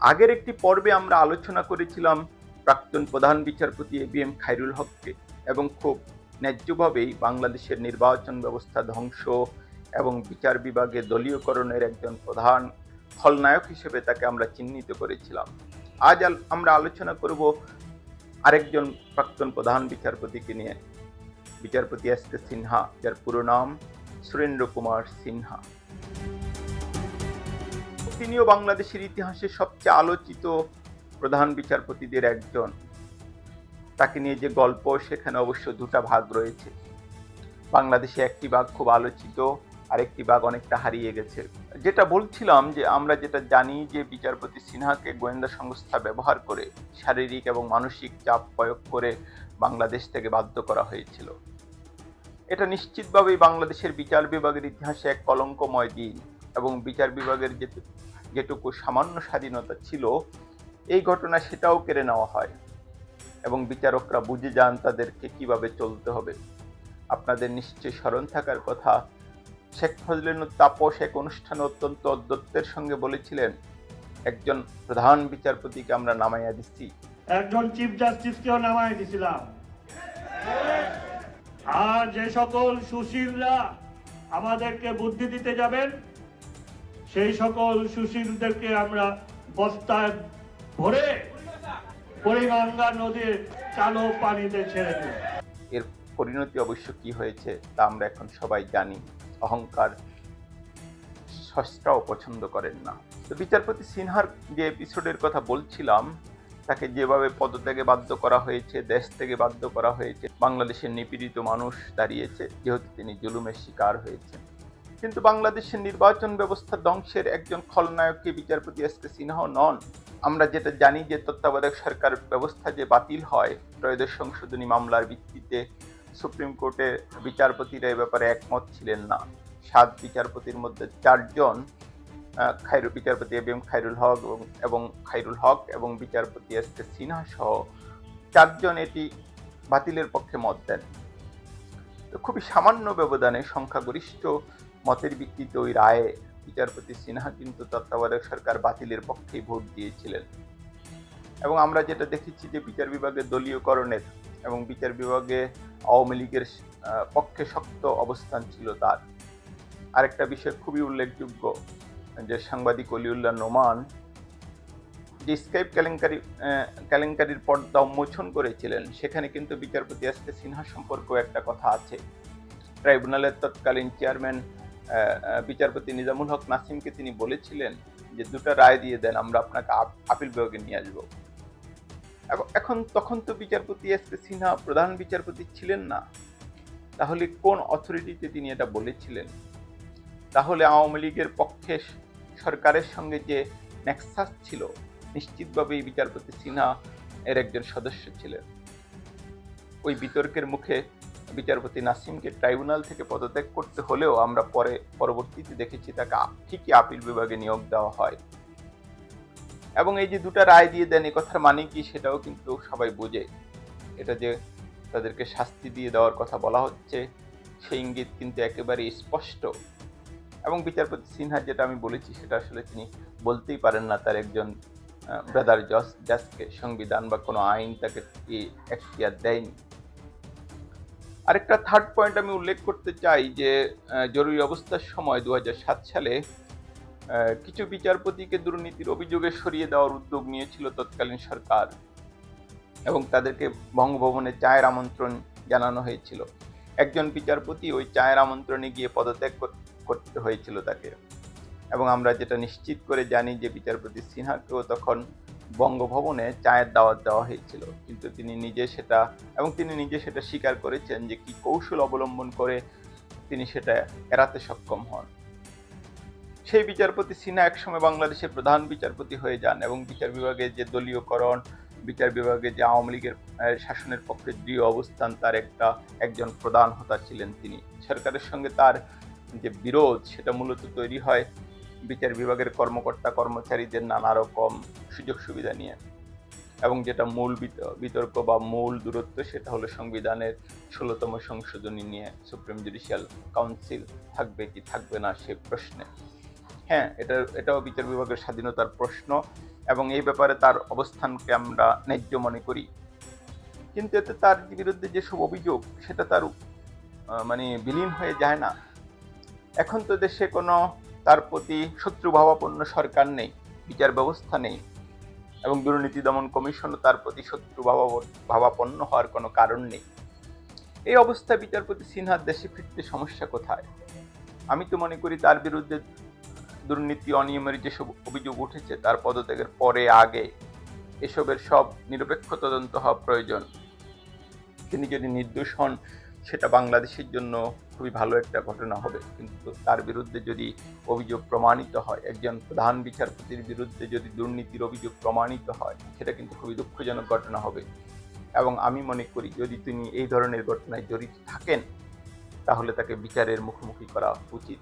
আগের একটি পর্বে আমরা আলোচনা করেছিলাম প্রাক্তন প্রধান বিচারপতি এ বি এম খাইরুল হককে এবং খুব ন্যায্যভাবেই বাংলাদেশের নির্বাচন ব্যবস্থা ধ্বংস এবং বিচার বিভাগে দলীয়করণের একজন প্রধান খলনায়ক হিসেবে তাকে আমরা চিহ্নিত করেছিলাম। আজ আমরা আলোচনা করব আরেকজন প্রাক্তন প্রধান বিচারপতিকে নিয়ে। বিচারপতি এস কে সিনহা, যার পুরো নাম সুরেন্দ্র কুমার সিনহা। তিনিও বাংলাদেশের ইতিহাসে সবচেয়ে আলোচিত প্রধান বিচারপতিদের একজন। তাকে নিয়ে যে গল্প, সেখানে অবশ্য দুটা ভাগ রয়েছে। বাংলাদেশে একটি ভাগ খুব আলোচিত, আরেকটি ভাগ অনেকটা হারিয়ে গেছে। যেটা বলছিলাম যে, আমরা যেটা জানি যে, বিচারপতি সিনহাকে গোয়েন্দা সংস্থা ব্যবহার করে শারীরিক এবং মানসিক চাপ প্রয়োগ করে বাংলাদেশ থেকে বাধ্য করা হয়েছিল। এটা নিশ্চিতভাবেই বাংলাদেশের বিচার বিভাগের ইতিহাসে এক কলঙ্কময় দিন এবং বিচার বিভাগের যে যেটুকু সামান্য স্বাধীনতা ছিল, এই ঘটনা সেটাও কেড়ে নেওয়া হয়। এবং বিচারকরা বুঝে যান তাদেরকে কীভাবে চলতে হবে। আপনাদের নিশ্চয়ই স্মরণ থাকার কথা, শেখ ফজলেনুর তাপস এক অনুষ্ঠানে অত্যন্ত অদ্যত্বের সঙ্গে বলেছিলেন, একজন প্রধান বিচারপতিকে আমরা নামাইয়া দিচ্ছি একজন চিফ জাস্টিসকেও নামাই দিছিলাম। আর যে সকল সুশীলরা আমাদেরকে বুদ্ধি দিতে যাবেন সেই সকল সুশীলদেরকে আমরা বস্তায় ভরে পরিগঙ্গা নদীর কালো পানিতে ছেড়ে দেব এর পরিণতি অবশ্য কি হয়েছে, তা আমরা এখন সবাই জানি। অহংকার সস্তাও পছন্দ করেন না। তো বিচারপতি সিনহার যে এপিসোডের কথা বলছিলাম, তাকে যেভাবে পদত্যাগে বাধ্য করা হয়েছে, দেশ থেকে বাধ্য করা হয়েছে, বাংলাদেশের নিপীড়িত মানুষ দাঁড়িয়েছে, যেহেতু তিনি জুলুমের শিকার হয়েছেন। কিন্তু বাংলাদেশের নির্বাচন ব্যবস্থা ধ্বংসের একজন খলনায়ককে বিচারপতি এস কে সিনহাও নন। আমরা যেটা জানি যে তত্ত্বাবধায়ক সরকার ব্যবস্থা যে বাতিল হয় ত্রয়োদশ সংশোধনী মামলার ভিত্তিতে সুপ্রিম কোর্টের বিচারপতিরা এ ব্যাপারে একমত ছিলেন না। সাত বিচারপতির মধ্যে চারজন আহ, খাইরু বিচারপতি এ এম খাইরুল হক এবং খাইরুল হক এবং বিচারপতি এস কে সিনহা সহ চারজন এটি বাতিলের পক্ষে মত দেন। খুবই সামান্য ব্যবধানে সংখ্যাগরিষ্ঠ মতের ভিত্তিতে ওই রায়ে বিচারপতি সিনহা কিন্তু তত্ত্বাবধায়ক সরকার বাতিলের পক্ষেই ভোট দিয়েছিলেন। এবং আমরা যেটা দেখেছি যে বিচার বিভাগের দলীয়করণের এবং বিচার বিভাগে আওয়ামী লীগের পক্ষে শক্ত অবস্থান ছিল তার। আরেকটা বিষয় খুবই উল্লেখযোগ্য যে সাংবাদিক অলিউল্লাহ নোমান যে স্কাইপ কেলেঙ্কারি কেলেঙ্কারির পর্দা উন্মোচন করেছিলেন। সেখানে কিন্তু বিচারপতি এস কে সিনহা সম্পর্কেও একটা কথা আছে। ট্রাইব্যুনালের তৎকালীন চেয়ারম্যান বিচারপতি নিজামুল হক নাসিমকে তিনি বলেছিলেন যে দুটো রায় দিয়ে দেন, আমরা আপনাকে আপিল বিভাগে নিয়ে আসব। এখন- তখন তো বিচারপতি এস কে সিনহা প্রধান বিচারপতি ছিলেন না। তাহলে কোন অথরিটিতে তিনি এটা বলেছিলেন? তাহলে আওয়ামী লীগের পক্ষে সরকারের সঙ্গে যে নেক্সাস ছিল নিশ্চিতভাবেই বিচারপতি সিনহা এর একজন সদস্য ছিলেন। ওই বিতর্কের মুখে বিচারপতি নাসিমকে ট্রাইব্যুনাল থেকে পদত্যাগ করতে হলেও আমরা পরে, পরবর্তীতে দেখেছি তাকে ঠিকই আপিল বিভাগে নিয়োগ দেওয়া হয়। এবং এই যে দুটো রায় দিয়ে দেন, এ কথার মানে কি সেটাও কিন্তু সবাই বোঝে। এটা যে তাদেরকে শাস্তি দিয়ে দেওয়ার কথা বলা হচ্ছে সেই ইঙ্গিত কিন্তু একেবারে স্পষ্ট। এবং বিচারপতি সিনহা যেটা আমি বলেছি, সেটা আসলে তিনি বলতেই পারেন না তার একজন ব্রাদার জজ জাজকে সংবিধান বা কোনো আইন তাকে এখতিয়ার দেয়নি। আরেকটা থার্ড পয়েন্ট আমি উল্লেখ করতে চাই যে জরুরি অবস্থার সময় দু হাজার সাত সালে কিছু বিচারপতিকে দুর্নীতির অভিযোগে সরিয়ে দেওয়ার উদ্যোগ নিয়েছিল তৎকালীন সরকার এবং তাদেরকে বঙ্গভবনে চায়ের আমন্ত্রণ জানানো হয়েছিল। একজন বিচারপতি ওই চায়ের আমন্ত্রণে গিয়ে পদত্যাগ করতে হয়েছিল তাকে। এবং আমরা যেটা নিশ্চিত করে জানি যে বিচারপতি সিনহাকেও তখন বঙ্গভবনে চায়ের দাওয়াত দেওয়া হয়েছিল। কিন্তু তিনি নিজে সেটা এবং তিনি নিজে সেটা স্বীকার করেছেন যে কি কৌশল অবলম্বন করে তিনি সেটা এড়াতে সক্ষম হন। সেই বিচারপতি সিনহা একসময় বাংলাদেশের প্রধান বিচারপতি হয়ে যান এবং বিচার বিভাগের যে দলীয়করণ, বিচার বিভাগে যে আওয়ামী লীগের শাসনের পক্ষে দৃঢ় অবস্থান, তার একটা একজন প্রধান হতা ছিলেন তিনি। সরকারের সঙ্গে তার যে বিরোধ, সেটা মূলত তৈরি হয় বিচার বিভাগের কর্মকর্তা, কর্মচারীদের নানা রকম সুযোগ সুবিধা নিয়ে। এবং যেটা মূল বিত- বিতর্ক বা মূল দূরত্ব সেটা হলো সংবিধানের ষোলোতম সংশোধনী নিয়ে সুপ্রিম জুডিশিয়াল কাউন্সিল থাকবে কি থাকবে না সে প্রশ্নে। হ্যাঁ এটা, এটাও বিচার বিভাগের স্বাধীনতার প্রশ্ন এবং এই ব্যাপারে তার অবস্থানকে আমরা ন্যায্য মনে করি। কিন্তু এতে তার বিরুদ্ধে যেসব অভিযোগ সেটা তার মানে বিলীন হয়ে যায় না। এখন তো দেশে কোনো তার প্রতি শত্রুভাবাপন্ন সরকার নেই বিচার ব্যবস্থা নেই এবং দুর্নীতি দমন কমিশনও তার প্রতি শত্রু ভাবা- ভাবাপন্ন হওয়ার কোনো কারণ নেই। এই অবস্থায় বিচারপতি সিনহার দেশে ফিরতে সমস্যা কোথায়? আমি তো মনে করি তার বিরুদ্ধে দুর্নীতি, অনিয়মের যেসব অভিযোগ উঠেছে, তার পদত্যাগের পরে আগে এসবের সব নিরপেক্ষ তদন্ত হওয়া প্রয়োজন। তিনি যদি নির্দোষ হন সেটা বাংলাদেশের জন্য খুবই ভালো একটা ঘটনা হবে। কিন্তু তার বিরুদ্ধে যদি অভিযোগ প্রমাণিত হয়, একজন প্রধান বিচারপতির বিরুদ্ধে যদি দুর্নীতির অভিযোগ প্রমাণিত হয়, সেটা কিন্তু খুবই দুঃখজনক ঘটনা হবে। এবং আমি মনে করি, যদি তিনি এই ধরনের ঘটনায় জড়িত থাকেন, তাহলে তাকে বিচারের মুখোমুখি করা উচিত।